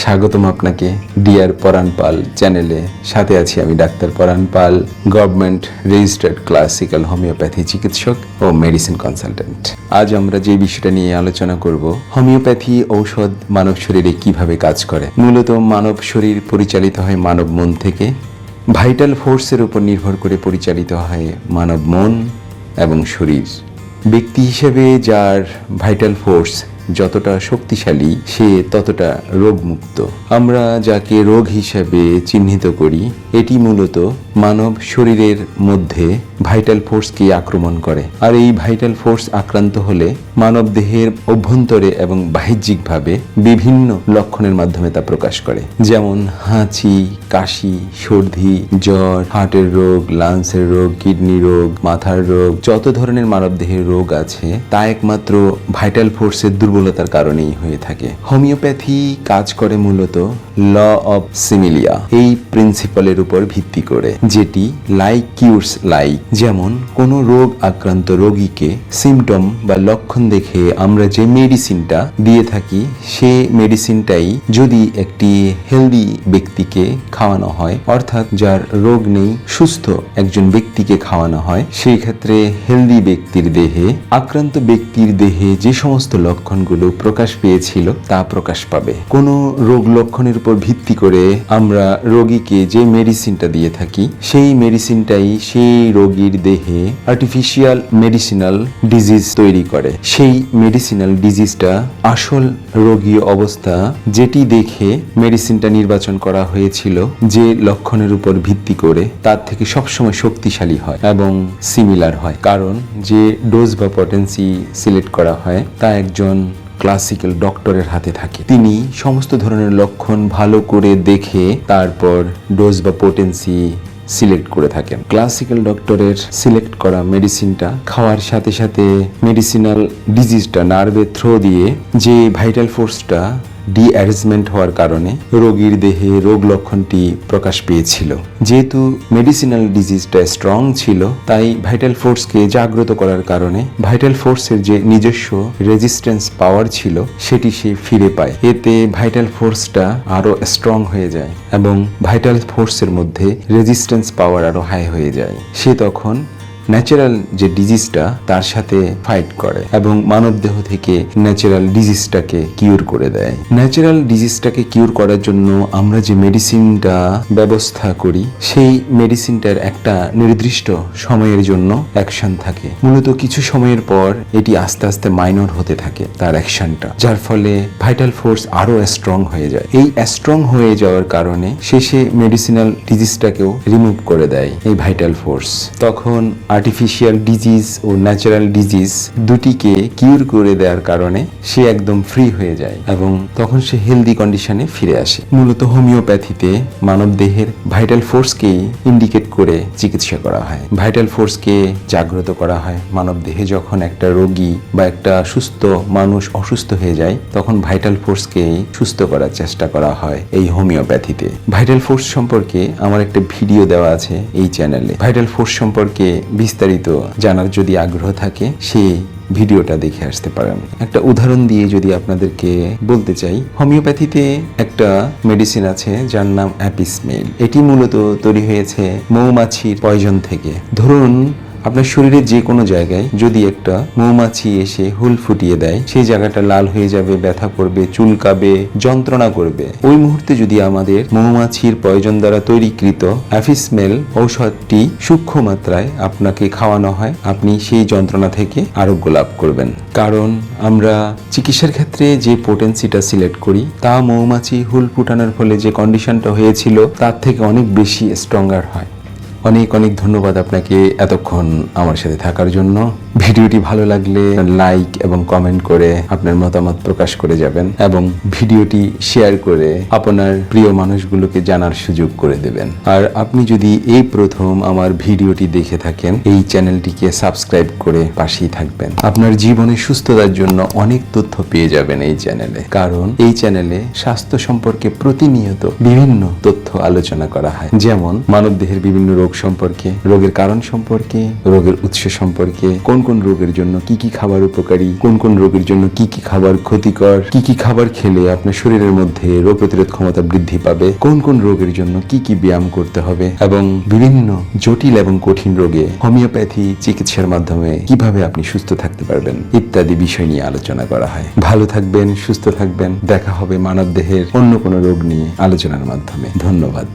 স্বাগতম আপনাকে ডিয়ার পরাণ পাল চ্যানেলে। সাথে আছি আমি doctor Paran Pal, government registered classical homeopathy চিকিৎসক ও মেডিসিন কনসালটেন্ট। আজ আমরা যে বিষয়টা নিয়ে আলোচনা করব, হোমিওপ্যাথি ঔষধ মানব শরীরে কীভাবে কাজ করে? মূলত মানব শরীর পরিচালিত হয় মানব মন থেকে। ভাইটাল ফোর্সের উপর নির্ভর করে পরিচালিত হয় মানব মন এবং শরীর। ব্যক্তি হিসেবে যার ভাইটাল ফোর্স যতটা শক্তিশালী, সে ততটা রোগমুক্ত। আমরা যাকে রোগ হিসাবে চিহ্নিত করি, এটি মূলত মানব শরীরের মধ্যে ভাইটাল ফোর্সকে আক্রমণ করে। আর এই ভাইটাল ফোর্স আক্রান্ত হলে মানব দেহের অভ্যন্তরে এবং বাহ্যিকভাবে বিভিন্ন লক্ষণের মাধ্যমে তা প্রকাশ করে। যেমন হাঁচি, কাশি, সর্দি, জ্বর হার্টের রোগ লাংসের রোগ কিডনি রোগ, মাথার রোগ, যত ধরনের মানব দেহের রোগ আছে, তা একমাত্র ভাইটাল ফোর্সের দুর্বলতার কারণেই হয়ে থাকে। হোমিওপ্যাথি কাজ করে মূলত ল অফ সিমিলিয়া, এই প্রিন্সিপালের উপর ভিত্তি করে, যেটি লাইক কিউরস লাইক, যেমন কোনো রোগ আক্রান্ত রোগীকে সিমটম বা লক্ষণ দেখে আমরা যে মেডিসিনটা দিয়ে থাকি, সে মেডিসিনটাই যদি একটি হেলদি ব্যক্তিকে খাওয়ানো হয়, অর্থাৎ যার রোগ নেই, সুস্থ একজন ব্যক্তিকে খাওয়ানো হয়, সেই ক্ষেত্রে হেলদি ব্যক্তির দেহে, আক্রান্ত ব্যক্তির দেহে যে সমস্ত লক্ষণগুলো প্রকাশ পেয়েছিল, তা প্রকাশ পাবে। কোনো রোগ লক্ষণের উপর ভিত্তি করে আমরা রোগীকে যে মেডিসিনটা দিয়ে থাকি, সেই মেডিসিনটাই সেই রোগীর দেহে আর্টিফিশিয়াল মেডিসিনাল ডিজিজ তৈরি করে। সেই মেডিসিনাল ডিজিজটা আসল রোগী অবস্থা যেটি দেখে মেডিসিনটা নির্বাচন করা হয়েছিল, যে লক্ষণের উপর ভিত্তি করে তার থেকে সবসময় শক্তিশালী হয় এবং সিমিলার হয়। কারণ যে ডোজ বা পটেন্সি সিলেক্ট করা হয়, তা একজন ক্লাসিক্যাল ডক্টরের হাতে থাকে। তিনি সমস্ত ধরনের লক্ষণ ভালো করে দেখে তারপর ডোজ বা পোটেন্সি সিলেক্ট করে থাকেন। ক্লাসিক্যাল ডক্টরের সিলেক্ট করা মেডিসিনটা খাওয়ার সাথে সাথে মেডিসিনাল ডিজিজটা নার্ভের থ্রো দিয়ে যে ভাইটাল ফোর্সটা ডি অ্যারেঞ্জমেন্ট হওয়ার কারণে রোগীর দেহে রোগ লক্ষণটি প্রকাশ পেয়েছিল। যেহেতু মেডিসিনাল ডিজিজটা স্ট্রং ছিল, তাই ভাইটাল ফোর্সকে জাগ্রত করার কারণে ভাইটাল ফোর্সের যে নিজস্ব রেজিস্ট্যান্স পাওয়ার ছিল, সেটি সে ফিরে পায়। এতে ভাইটাল ফোর্সটা আরও স্ট্রং হয়ে যায় এবং ভাইটাল ফোর্সের মধ্যে রেজিস্ট্যান্স পাওয়ার আরও হাই হয়ে যায়। সে তখন ন্যাচারাল যে ডিজিজটা তার সাথে ফাইট করে এবং মানব দেহ থেকে ন্যাচারাল ডিজিজটাকে কিউর করে দেয়। ন্যাচারাল ডিজিজটাকে কিউর করার জন্য আমরা যে মেডিসিনটা ব্যবস্থা করি, সেই মেডিসিনটার একটা নির্দিষ্ট সময়ের জন্য অ্যাকশন থাকে। মূলত কিছু সময়ের পর এটি আস্তে আস্তে মাইনর হতে থাকে তার অ্যাকশনটা যার ফলে ভাইটাল ফোর্স আরও স্ট্রং হয়ে যায়। এই স্ট্রং হয়ে যাওয়ার কারণে শেষে মেডিসিনাল ডিজিজটাকেও রিমুভ করে দেয় এই ভাইটাল ফোর্স তখন আর্টিফিশিয়াল ডিজিজ ও ন্যাচারাল ডিজিজ দুটিকে কিউর করে দেওয়ার কারণে সে একদম ফ্রি হয়ে যায় এবং তখন সে হেলদি কন্ডিশনে ফিরে আসে। মূলত হোমিওপ্যাথিতে মানব দেহের ভাইটাল ফোর্সকেই ইন্ডিকেট করে চিকিৎসা করা হয়। ভাইটাল ফোর্সকে জাগ্রত করা হয়। মানব দেহে যখন একটা রোগী বা একটা সুস্থ মানুষ অসুস্থ হয়ে যায়, তখন ভাইটাল ফোর্সকেই সুস্থ করার চেষ্টা করা হয় এই হোমিওপ্যাথিতে ভাইটাল ফোর্স সম্পর্কে আমার একটা ভিডিও দেওয়া আছে এই চ্যানেলে ভাইটাল ফোর্স সম্পর্কে বিস্তারিত জানার যদি আগ্রহ থাকে, সে ভিডিওটা দেখে আসতে পারেন। একটা উদাহরণ দিয়ে যদি আপনাদেরকে বলতে চাই, হোমিওপ্যাথিতে একটা মেডিসিন আছে যার নাম অ্যাপিসমেল এটি মূলত তৈরি হয়েছে মৌমাছির পয়জন থেকে। ধরুন আপনার শরীরের যে কোনো জায়গায় যদি একটা মৌমাছি এসে হুল ফুটিয়ে দেয়, সেই জায়গাটা লাল হয়ে যাবে, ব্যথা করবে, চুলকাবে, যন্ত্রণা করবে। ওই মুহূর্তে যদি আমাদের মৌমাছির প্রয়োজন দ্বারা তৈরিকৃত অ্যাফিসমেল ঔষধটি সূক্ষ্ম মাত্রায় আপনাকে খাওয়ানো হয়, আপনি সেই যন্ত্রণা থেকে আরোগ্য লাভ করবেন। কারণ আমরা চিকিৎসার ক্ষেত্রে যে পোটেন্সিটা সিলেক্ট করি, তা মৌমাছি হুল ফুটানোর ফলে যে কন্ডিশনটা হয়েছিল, তার থেকে অনেক বেশি স্ট্রঙ্গার হয়। অনেক অনেক ধন্যবাদ আপনাকে এতক্ষণ আমার সাথে থাকার জন্য। ভিডিওটি ভালো লাগলে লাইক এবং কমেন্ট করে আপনার মতামত প্রকাশ করে যাবেন এবং ভিডিওটি শেয়ার করে আপনার প্রিয় মানুষগুলোকে জানার সুযোগ করে দেবেন। আর আপনি যদি এই প্রথম আমার ভিডিওটি দেখে থাকেন, এই চ্যানেলটিকে সাবস্ক্রাইব করে পাশেই থাকবেন। আপনার জীবনে সুস্থতার জন্য অনেক তথ্য পেয়ে যাবেন এই চ্যানেলে। কারণ এই চ্যানেলে স্বাস্থ্য সম্পর্কে প্রতিনিয়ত বিভিন্ন তথ্য আলোচনা করা হয়। যেমন মানবদেহের বিভিন্ন রোগ রোগ সম্পর্কে, রোগের কারণ সম্পর্কে, রোগের উৎস সম্পর্কে, কোন কোন রোগের জন্য কি কি খাবার উপকারী, কোন কোন রোগের জন্য কি কি খাবার ক্ষতিকর, কি কি খাবার খেলে আপনার শরীরের মধ্যে রোগ প্রতিরোধ ক্ষমতা বৃদ্ধি পাবে, কোন কোন রোগের জন্য কি কি ব্যায়াম করতে হবে এবং বিভিন্ন জটিল এবং কঠিন রোগে হোমিওপ্যাথি চিকিৎসার মাধ্যমে কীভাবে আপনি সুস্থ থাকতে পারবেন ইত্যাদি বিষয় নিয়ে আলোচনা করা হয়। ভালো থাকবেন, সুস্থ থাকবেন, দেখা হবে মানব দেহের অন্য কোনো রোগ নিয়ে আলোচনার মাধ্যমে। ধন্যবাদ।